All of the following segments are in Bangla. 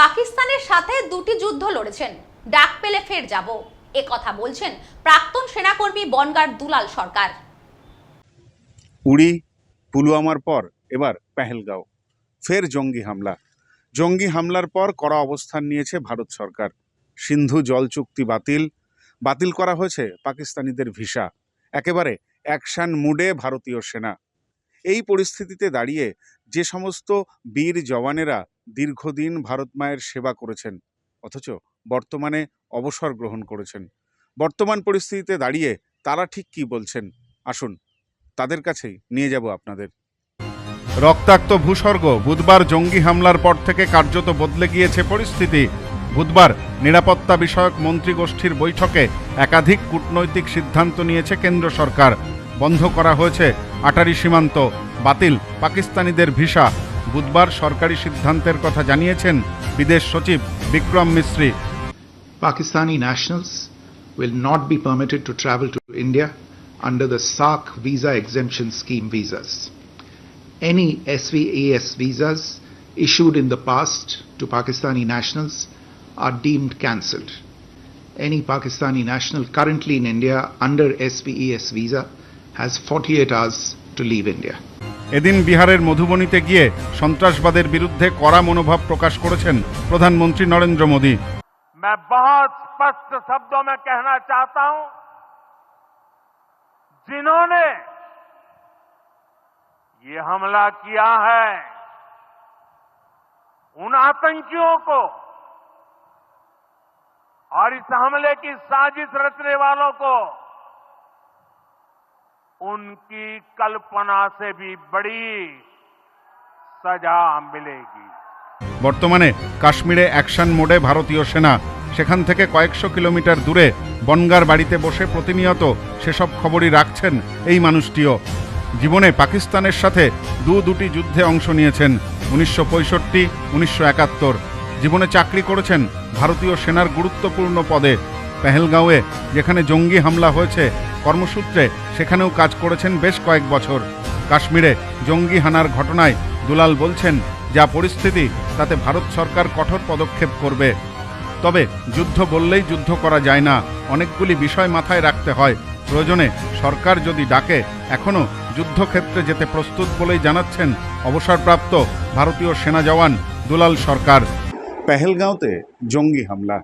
পাকিস্তানের সাথে দুটি যুদ্ধ লড়েছেন। ডাক পেলে ফের যাব। এ কথা বলছেন প্রাক্তন সেনাকর্মী বনগার দুলাল সরকার। উড়ি, পুলওয়ামার পর এবার পেহেলগাঁও। ফের জঙ্গি হামলা। জঙ্গি হামলার পর কড়া অবস্থান নিয়েছে ভারত সরকার। সিন্ধু জল চুক্তি বাতিল। বাতিল করা হয়েছে পাকিস্তানিদের ভিসা। একেবারে অ্যাকশন মুডে ভারতীয় সেনা। এই পরিস্থিতিতে দাঁড়িয়ে যে সমস্ত বীর জওয়ানেরা দীর্ঘদিন ভারত মায়ের সেবা করেছেন, অথচ বর্তমানে অবসর গ্রহণ করেছেন, বর্তমান পরিস্থিতিতে দাঁড়িয়ে তারা ঠিক কি বলছেন? আসুন, তাদের কাছেই নিয়ে যাব আপনাদের। রক্তাক্ত ভূস্বর্গ, বুধবার জঙ্গি হামলার পর থেকে কার্যত বদলে গিয়েছে পরিস্থিতি। বুধবার নিরাপত্তা বিষয়ক মন্ত্রীগোষ্ঠীর বৈঠকে একাধিক কূটনৈতিক সিদ্ধান্ত নিয়েছে কেন্দ্র সরকার। বন্ধ করা হয়েছে। আটারি সীমান্ত বাতিল। পাকিস্তানিদের ভিসা। বুধবার সরকারি সিদ্ধান্তের কথা জানিয়েছেন বিদেশ সচিব Vikram Misri Pakistani nationals will not be permitted to travel to India under the সাক visa exemption scheme visas any SV S visas issued in the past to Pakistani nationals are deemed cancelled any Pakistani national currently in India under SV S visa has 48 hours to leave India. এদিন বিহারের মধুবনীতে গিয়ে সন্ত্রাসবাদের বিরুদ্ধে কড়া মনোভাব প্রকাশ করেছেন প্রধানমন্ত্রী নরেন্দ্র মোদী मैं बहुत स्पष्ट शब्दों में कहना चाहता हूं जिन्होंने ये हमला किया है उन आतंकियों को और इस हमले की साजिश रचने वालों को उनकी कल्पना से भी बड़ी सजा मिलेगी বর্তমানে কাশ্মীরে অ্যাকশন মোডে ভারতীয় সেনা সেখান থেকে কয়েকশো কিলোমিটার দূরে বনগার বাড়িতে বসে প্রতিনিয়ত সেসব খবরই রাখছেন এই মানুষটিও জীবনে পাকিস্তানের সাথে দু দুটি যুদ্ধে অংশ নিয়েছেন উনিশশো পঁয়ষট্টি উনিশশো একাত্তর জীবনে চাকরি করেছেন ভারতীয় সেনার গুরুত্বপূর্ণ পদে পেহেলগাঁওয়ে যেখানে জঙ্গি হামলা হয়েছে কর্মসূত্রে সেখানেও কাজ করেছেন বেশ কয়েক বছর। কাশ্মীরে জঙ্গি হানার ঘটনায় দুলাল বলছেন, যা পরিস্থিতি, তাতে ভারত সরকার কঠোর পদক্ষেপ করবে। তবে যুদ্ধ বললেই যুদ্ধ করা যায় না, অনেকগুলি বিষয় মাথায় রাখতে হয়। প্রয়োজনে সরকার যদি ডাকে এখনও যুদ্ধক্ষেত্রে যেতে প্রস্তুত বলেই জানাচ্ছেন অবসরপ্রাপ্ত ভারতীয় সেনা জওয়ান দুলাল সরকার। পেহেলগাঁওতে জঙ্গি হামলা।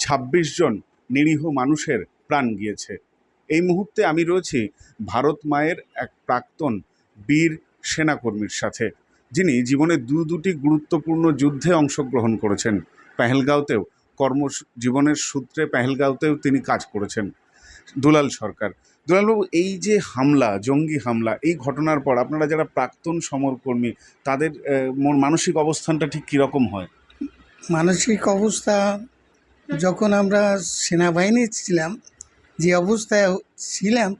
২৬ জন নিরীহ মানুষের প্রাণ গিয়েছে। এই মুহূর্তে আমি রয়েছি ভারত মায়ের এক প্রাক্তন বীর সেনাকর্মীর সাথে, যিনি জীবনে দু দুটি গুরুত্বপূর্ণ যুদ্ধে অংশগ্রহণ করেছেন। পেহেলগাঁওতেও কর্ম জীবনের সূত্রে পেহেলগাঁওতেও তিনি কাজ করেছেন। দুলাল সরকার। দুলালবাবু, এই যে হামলা, জঙ্গি হামলা, এই ঘটনার পর আপনারা যারা প্রাক্তন সমরকর্মী, তাদের মন- মানসিক অবস্থানটা ঠিক কীরকম হয়? মানসিক অবস্থা, যখন আমরা সেনাবাহিনী ছিলাম যে অবস্থায় ছিলাম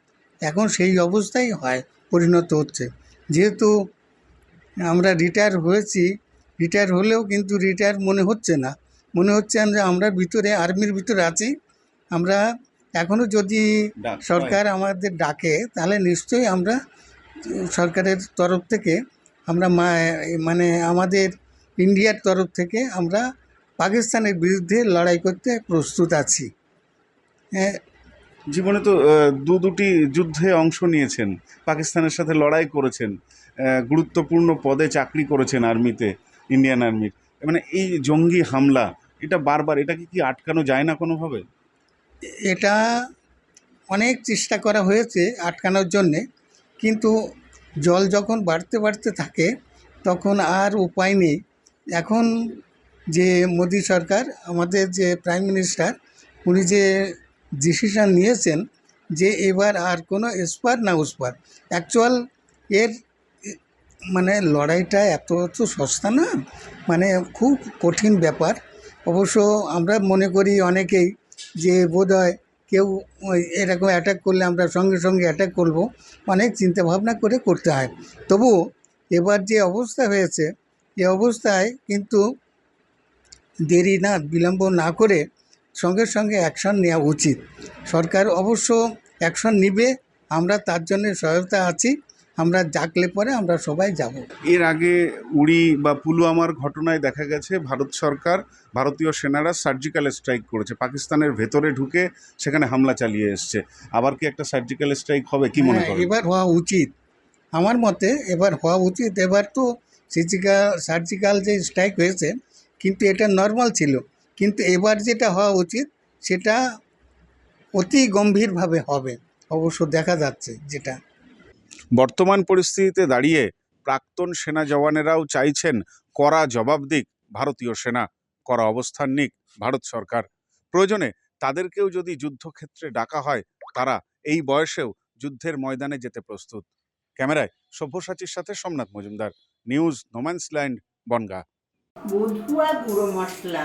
এখন সেই অবস্থাই হয় পরিণত হচ্ছে। যেহেতু আমরা রিটায়ার হয়েছি রিটায়ার হলেও কিন্তু রিটায়ার মনে হচ্ছে না। মনে হচ্ছে আমরা আমরা ভিতরে আর্মির ভিতরে আছি। আমরা এখনও যদি সরকার আমাদের ডাকে তাহলে নিশ্চয়ই আমরা সরকারের তরফ থেকে আমরা মানে আমাদের ইন্ডিয়ার তরফ থেকে আমরা পাকিস্তানের বিরুদ্ধে লড়াই করতে প্রস্তুত আছি। হ্যাঁ জীবনে তো দু দুটি যুদ্ধে অংশ নিয়েছেন। পাকিস্তানের সাথে লড়াই করেছেন। গুরুত্বপূর্ণ পদে চাকরি করেছেন আর্মিতে, ইন্ডিয়ান আর্মির। মানে এই জঙ্গি হামলা, এটা বারবার, এটাকে কি আটকানো যায় না কোনোভাবে? এটা অনেক চেষ্টা করা হয়েছে আটকানোর জন্যে, কিন্তু জল যখন বাড়তে বাড়তে থাকে, তখন আর উপায় নেই। এখন যে মোদি সরকার, আমাদের যে প্রাইম মিনিস্টার উনি যে ডিসিশান নিয়েছেন যে এবার আর কোনো এসপার না উসপার অ্যাকচুয়াল এর মানে লড়াইটা এত তো সস্তা না মানে খুব কঠিন ব্যাপার। অবশ্য আমরা মনে করি অনেকেই যে বোধ হয় কেউ এরকম অ্যাটাক করলে আমরা সঙ্গে সঙ্গে অ্যাটাক করব, অনেক চিন্তা ভাবনা করে করতে হয়। তবু এবার যে অবস্থা হয়েছে, এ অবস্থায় কিন্তু দেরি না, বিলম্ব না করে সঙ্গে সঙ্গে অ্যাকশন নেওয়া উচিত। সরকার অবশ্য অ্যাকশন নিবে আমরা তার জন্য সহায়তা আছি আমরা জাগলে পরে আমরা সবাই যাব। এর আগে উড়ি বা পুলওয়ামার ঘটনায় দেখা গেছে ভারত সরকার ভারতীয় সেনারা সার্জিক্যাল স্ট্রাইক করেছে পাকিস্তানের ভেতরে ঢুকে সেখানে হামলা চালিয়ে এসছে। আবার কি একটা সার্জিক্যাল স্ট্রাইক হবে কি মনে হয় এবার হওয়া উচিত। আমার মতে এবার হওয়া উচিত এবার তো ফিজিক্যাল সার্জিক্যাল যে স্ট্রাইক হয়েছে কিন্তু এটা নর্মাল ছিল। কিন্তু এবার যেটা হওয়া উচিত সেটা অতি গম্ভীরভাবে হবে অবশ্য দেখা যাচ্ছে যেটা। বর্তমান পরিস্থিতিতে দাঁড়িয়ে প্রাক্তন সেনা জওয়ানেরাও চাইছেন কড়া জবাব দিক ভারতীয় সেনা করা অবস্থান নিক ভারত সরকার। প্রয়োজনে তাদেরকেও যদি যুদ্ধক্ষেত্রে ডাকা হয় তারা এই বয়সেও যুদ্ধের ময়দানে যেতে প্রস্তুত। ক্যামেরায় সভ্যসাচীর সাথে Somnath Majumdar news no man's land Bongaon. মশলা।